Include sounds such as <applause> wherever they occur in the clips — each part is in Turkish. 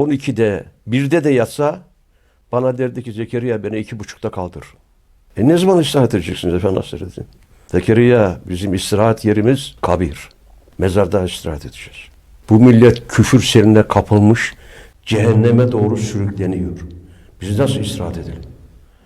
12'de, 1'de de yatsa bana derdi ki Zekeriya beni iki buçukta kaldır. E ne zaman istirahat edeceksiniz efendim Hazretleri? Zekeriya bizim istirahat yerimiz kabir. Mezarda istirahat edeceğiz. Bu millet küfür serine kapılmış, cehenneme doğru sürükleniyor. Biz nasıl istirahat edelim?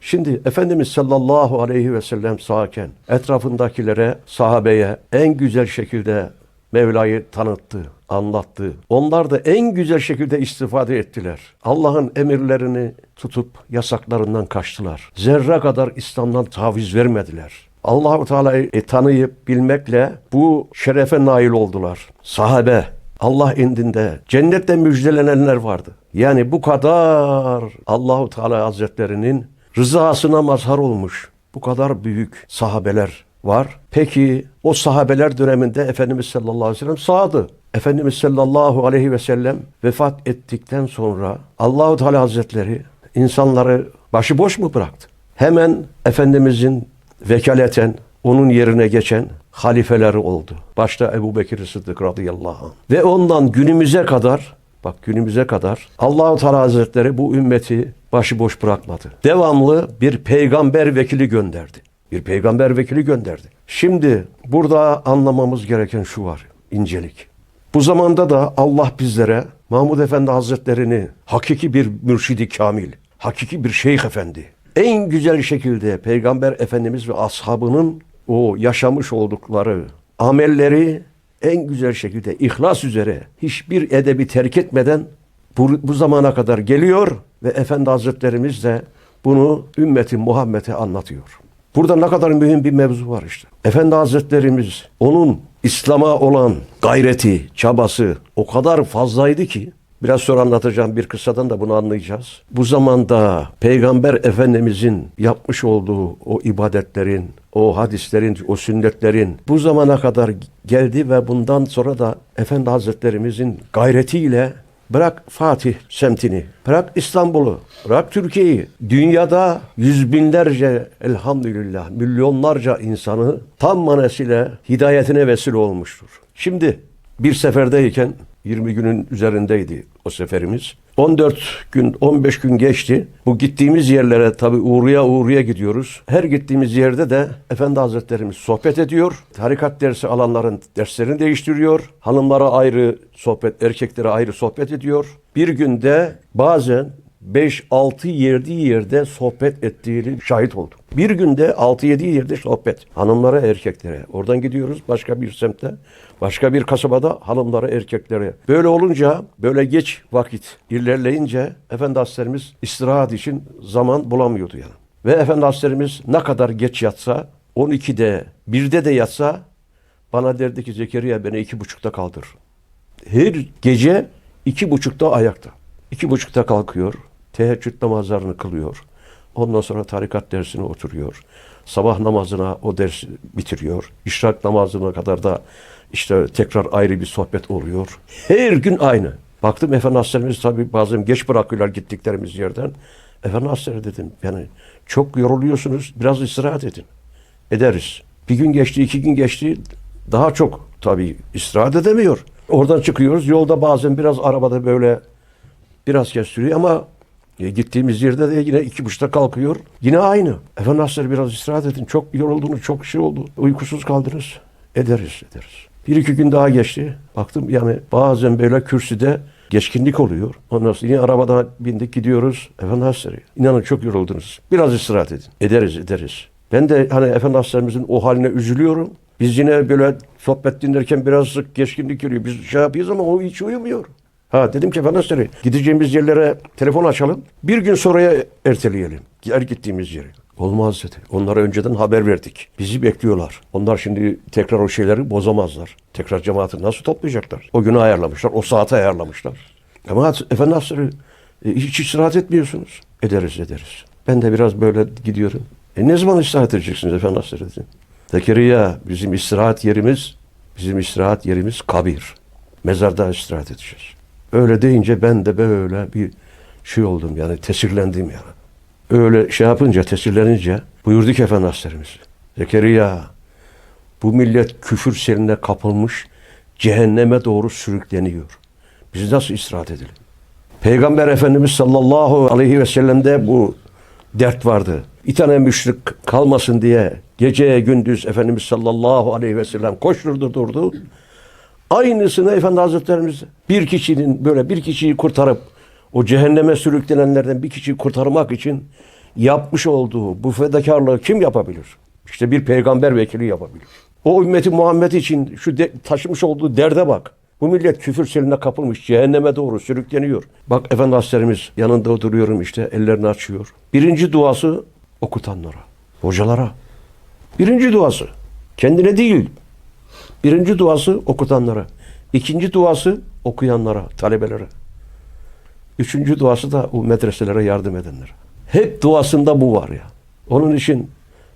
Şimdi Efendimiz sallallahu aleyhi ve sellem sağken etrafındakilere, sahabeye en güzel şekilde Mevla'yı tanıttı, anlattı. Onlar da en güzel şekilde istifade ettiler. Allah'ın emirlerini tutup yasaklarından kaçtılar. Zerre kadar İslam'dan taviz vermediler. Allahu Teala'yı e, tanıyıp bilmekle bu şerefe nail oldular. Sahabe Allah indinde cennette müjdelenenler vardı. Yani bu kadar Allahu Teala Hazretlerinin rızasına mazhar olmuş bu kadar büyük sahabeler var. Peki o sahabeler döneminde Efendimiz sallallahu aleyhi ve sellem sağdı. Efendimiz sallallahu aleyhi ve sellem vefat ettikten sonra Allahu Teala Hazretleri insanları başıboş mu bıraktı? Hemen Efendimizin vekaleten onun yerine geçen halifeleri oldu. Başta Ebu Bekir Sıddık radıyallahu anh. Ve ondan günümüze kadar bak günümüze kadar Allahu Teala Hazretleri bu ümmeti başıboş bırakmadı. Devamlı bir peygamber vekili gönderdi. Bir peygamber vekili gönderdi. Şimdi burada anlamamız gereken şu var. incelik. Bu zamanda da Allah bizlere Mahmud Efendi Hazretlerini hakiki bir mürşidi kamil, hakiki bir şeyh efendi, en güzel şekilde Peygamber Efendimiz ve ashabının o yaşamış oldukları amelleri en güzel şekilde ihlas üzere hiçbir edebi terk etmeden bu, bu zamana kadar geliyor ve Efendi Hazretlerimiz de bunu ümmeti Muhammed'e anlatıyor. Burada ne kadar mühim bir mevzu var işte. Efendi Hazretlerimiz onun İslam'a olan gayreti, çabası o kadar fazlaydı ki Biraz sonra anlatacağım bir kıssadan da bunu anlayacağız. Bu zamanda Peygamber Efendimizin yapmış olduğu o ibadetlerin, o hadislerin, o sünnetlerin bu zamana kadar geldi ve bundan sonra da Efendi Hazretlerimizin gayretiyle bırak Fatih semtini, bırak İstanbul'u, bırak Türkiye'yi, dünyada yüz binlerce elhamdülillah milyonlarca insanı tam manasıyla hidayetine vesile olmuştur. Şimdi bir seferdeyken 20 günün üzerindeydi o seferimiz. 14 gün, 15 gün geçti. Bu gittiğimiz yerlere tabi uğruya uğruya gidiyoruz. Her gittiğimiz yerde de Efendi Hazretlerimiz sohbet ediyor. Tarikat dersi alanların derslerini değiştiriyor. Hanımlara ayrı sohbet, erkeklere ayrı sohbet ediyor. Bir günde bazen 5-6 yerde yerde sohbet ettiğini şahit oldum. Bir günde 6-7 yerde sohbet. Hanımlara erkeklere. Oradan gidiyoruz başka bir semte. Başka bir kasabada hanımlara erkeklere. Böyle olunca böyle geç vakit ilerleyince Efendi Hazretlerimiz istirahat için zaman bulamıyordu yani. Ve Efendi Hazretlerimiz ne kadar geç yatsa 12'de 1'de de yatsa bana derdi ki Zekeriya beni iki buçukta kaldır. Her gece iki buçukta ayakta. İki buçukta kalkıyor. Teheccüd namazlarını kılıyor. Ondan sonra tarikat dersine oturuyor. Sabah namazına o dersi bitiriyor. İşrak namazına kadar da işte tekrar ayrı bir sohbet oluyor. Her gün aynı. Baktım Efendi Hazretlerimiz tabii bazen geç bırakıyorlar gittiklerimiz yerden. Efendi Hazretleri dedim yani çok yoruluyorsunuz biraz istirahat edin. Ederiz. Bir gün geçti, iki gün geçti. Daha çok tabii istirahat edemiyor. Oradan çıkıyoruz. Yolda bazen biraz arabada böyle biraz kez sürüyor ama e, gittiğimiz yerde de yine iki buçukta kalkıyor. Yine aynı. Efendi Hazretleri biraz istirahat edin. Çok yoruldunuz, çok şey oldu. Uykusuz kaldınız. Ederiz, ederiz. Bir iki gün daha geçti. Baktım yani bazen böyle kürsüde geçkinlik oluyor. Ondan sonra yine arabadan bindik gidiyoruz. Efendi Hazretleri inanın çok yoruldunuz. Biraz istirahat edin. Ederiz, ederiz. Ben de hani Efendi Hazretlerimizin o haline üzülüyorum. Biz yine böyle sohbet dinlerken biraz sık geçkinlik geliyor. Biz şey yapıyoruz ama o hiç uyumuyor. Ha dedim ki Efendi Hazretleri gideceğimiz yerlere telefon açalım. Bir gün sonraya erteleyelim. Her gittiğimiz yeri. Olmaz dedi. Onlara önceden haber verdik. Bizi bekliyorlar. Onlar şimdi tekrar o şeyleri bozamazlar. Tekrar cemaati nasıl toplayacaklar? O günü ayarlamışlar. O saate ayarlamışlar. Ama Efendi Hazretleri e, hiç istirahat etmiyorsunuz. Ederiz ederiz. Ben de biraz böyle gidiyorum. E ne zaman istirahat edeceksiniz Efendi Hazretleri? Zekeriya bizim istirahat yerimiz bizim istirahat yerimiz kabir. Mezarda istirahat edeceğiz. Öyle deyince ben de böyle bir şey oldum yani tesirlendim yani. Öyle şey yapınca tesirlenince buyurdu ki Efendi Hazretlerimiz. Zekeriya bu millet küfür serine kapılmış cehenneme doğru sürükleniyor. Biz nasıl istirahat edelim? Peygamber Efendimiz sallallahu aleyhi ve sellem'de bu dert vardı. Bir tane müşrik kalmasın diye geceye gündüz Efendimiz sallallahu aleyhi ve sellem koşturdu durdu. Aynısını Efendi Hazretlerimiz bir kişinin böyle bir kişiyi kurtarıp o cehenneme sürüklenenlerden bir kişiyi kurtarmak için yapmış olduğu bu fedakarlığı kim yapabilir? İşte bir peygamber vekili yapabilir. O ümmeti Muhammed için şu de- taşımış olduğu derde bak. Bu millet küfür seline kapılmış, cehenneme doğru sürükleniyor. Bak Efendi Hazretlerimiz yanında oturuyorum işte ellerini açıyor. Birinci duası okutanlara, hocalara. Birinci duası. Kendine değil. Birinci duası okutanlara. İkinci duası okuyanlara, talebelere. Üçüncü duası da o medreselere yardım edenlere. Hep duasında bu var ya. Onun için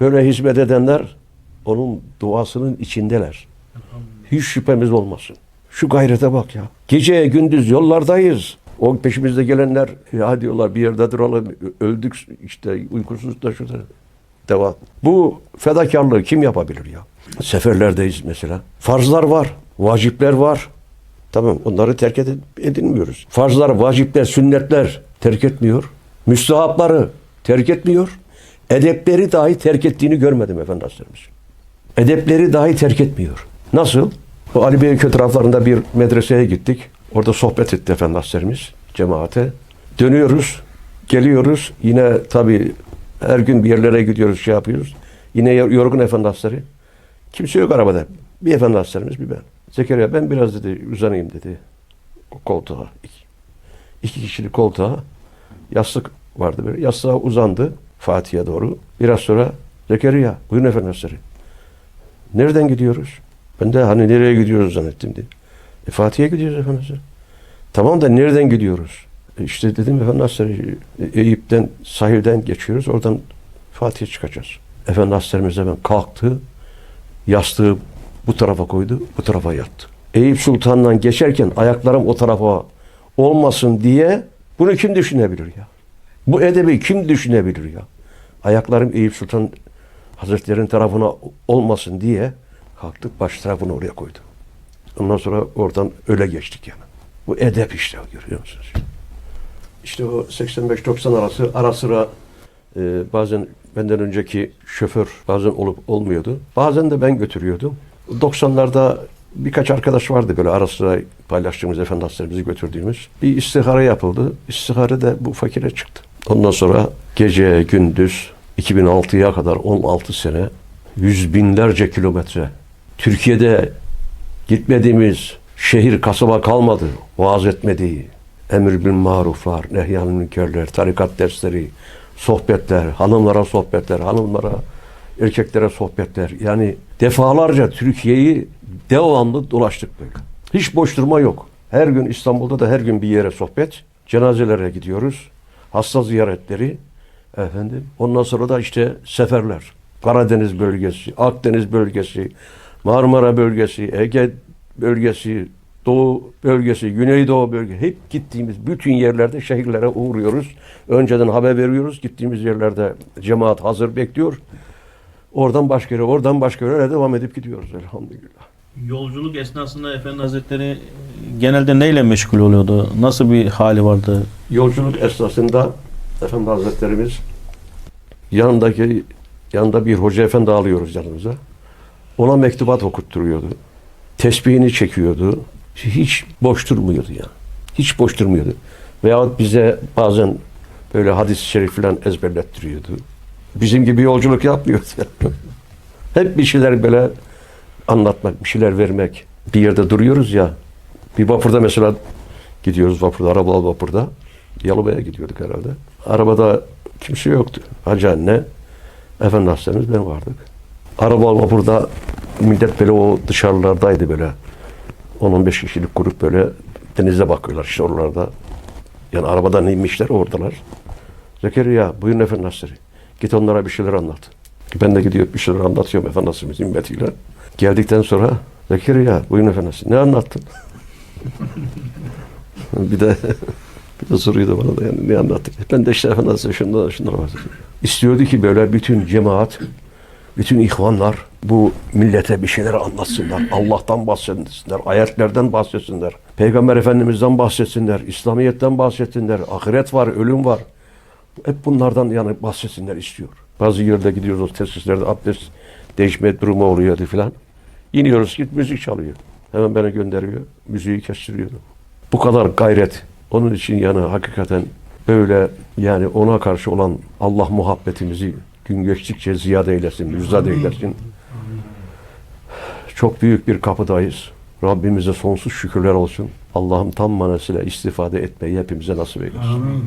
böyle hizmet edenler onun duasının içindeler. Hiç şüphemiz olmasın. Şu gayrete bak ya. Gece gündüz yollardayız. O peşimizde gelenler ya diyorlar bir yerde duralım öldük işte uykusuz da şurada devam. Bu fedakarlığı kim yapabilir ya? Seferlerdeyiz mesela. Farzlar var, vacipler var. Tamam onları terk edinmiyoruz. Farzlar, vacipler, sünnetler terk etmiyor. Müstahapları terk etmiyor. Edepleri dahi terk ettiğini görmedim Efendi. Edepleri dahi terk etmiyor. Nasıl? O Ali Beyköy taraflarında bir medreseye gittik. Orada sohbet etti Efendi cemaate. Dönüyoruz, geliyoruz. Yine tabii her gün bir yerlere gidiyoruz, şey yapıyoruz. Yine yorgun Efendi Hazretleri. Kimse yok arabada. Bir Efendi Hazretlerimiz bir ben. Zekeriya ben biraz dedi uzanayım dedi. Koltuğa. İki, iki kişilik koltuğa. Yastık vardı böyle. Yastığa uzandı Fatih'e doğru. Biraz sonra Zekeriya buyurun Efendi Hazretleri. Nereden gidiyoruz? Ben de hani nereye gidiyoruz zannettim dedi. E, Fatih'e gidiyoruz efendim. Tamam da nereden gidiyoruz? İşte dedim efendim e, Eyüp'ten sahilden geçiyoruz. Oradan Fatih'e çıkacağız. Efendi Hazretlerimiz hemen kalktı. Yastığı bu tarafa koydu. Bu tarafa yattı. Eyüp Sultan'dan geçerken ayaklarım o tarafa olmasın diye bunu kim düşünebilir ya? Bu edebi kim düşünebilir ya? Ayaklarım Eyüp Sultan Hazretleri'nin tarafına olmasın diye kalktık baş tarafını oraya koydu. Ondan sonra oradan öyle geçtik yani. Bu edep işte görüyor musunuz? İşte o 85-90 arası ara sıra e, bazen benden önceki şoför bazen olup olmuyordu. Bazen de ben götürüyordum. 90'larda birkaç arkadaş vardı böyle ara sıra paylaştığımız efendi Hazretlerimizi götürdüğümüz. Bir istihare yapıldı. İstihare de bu fakire çıktı. Ondan sonra gece gündüz 2006'ya kadar 16 sene yüz binlerce kilometre Türkiye'de gitmediğimiz şehir kasaba kalmadı. Vaaz etmediği, emir bil maruflar, nehyanil münkerler, tarikat dersleri, sohbetler, hanımlara sohbetler, hanımlara, erkeklere sohbetler. Yani defalarca Türkiye'yi devamlı dolaştık böyle. Hiç boş durma yok. Her gün İstanbul'da da her gün bir yere sohbet, cenazelere gidiyoruz, hasta ziyaretleri, efendim. Ondan sonra da işte seferler. Karadeniz bölgesi, Akdeniz bölgesi, Marmara bölgesi, Ege bölgesi, Doğu bölgesi, Güneydoğu bölgesi hep gittiğimiz bütün yerlerde şehirlere uğruyoruz. Önceden haber veriyoruz. Gittiğimiz yerlerde cemaat hazır bekliyor. Oradan başka yere, oradan başka yere devam edip gidiyoruz elhamdülillah. Yolculuk esnasında Efendi Hazretleri e, genelde neyle meşgul oluyordu? Nasıl bir hali vardı? Yolculuk esnasında Efendi Hazretlerimiz yanındaki yanında bir hoca efendi alıyoruz yanımıza. Ona mektubat okutturuyordu. Tesbihini çekiyordu. Hiç boş durmuyordu ya. Hiç boş durmuyordu. Veyahut bize bazen böyle hadis-i şerif falan ezberlettiriyordu. Bizim gibi yolculuk yapmıyordu. <laughs> Hep bir şeyler böyle anlatmak, bir şeyler vermek. Bir yerde duruyoruz ya. Bir vapurda mesela gidiyoruz vapurda, arabalı vapurda. Yalova'ya gidiyorduk herhalde. Arabada kimse yoktu. Hacı anne, Efendi Hazretlerimiz ben vardık. Araba vapurda millet böyle o dışarılardaydı böyle. 10-15 kişilik grup böyle denize bakıyorlar işte oralarda. Yani arabadan inmişler oradalar. Zekeriya buyurun Efendi Hazretleri. Git onlara bir şeyler anlat. Ben de gidiyor bir şeyler anlatıyorum Efendi Hazretlerimizin himmetiyle. Geldikten sonra Zekeriya buyurun Efendi Hazretleri. Ne anlattın? <laughs> bir de <laughs> bir de soruyordu bana da yani ne anlattık. Ben de işte Efendi Hazretleri şundan şunlara bahsediyorum. İstiyordu ki böyle bütün cemaat, bütün ihvanlar bu millete bir şeyler anlatsınlar. Allah'tan bahsetsinler, ayetlerden bahsetsinler. Peygamber Efendimiz'den bahsetsinler, İslamiyet'ten bahsetsinler. Ahiret var, ölüm var. Hep bunlardan yani bahsetsinler istiyor. Bazı yerde gidiyoruz o tesislerde abdest değişme durumu oluyordu filan. İniyoruz git müzik çalıyor. Hemen beni gönderiyor. Müziği kestiriyorum. Bu kadar gayret. Onun için yani hakikaten böyle yani ona karşı olan Allah muhabbetimizi gün geçtikçe ziyade eylesin, müjdat eylesin. Çok büyük bir kapıdayız. Rabbimize sonsuz şükürler olsun. Allah'ım tam manasıyla istifade etmeyi hepimize nasip eylesin. Amin.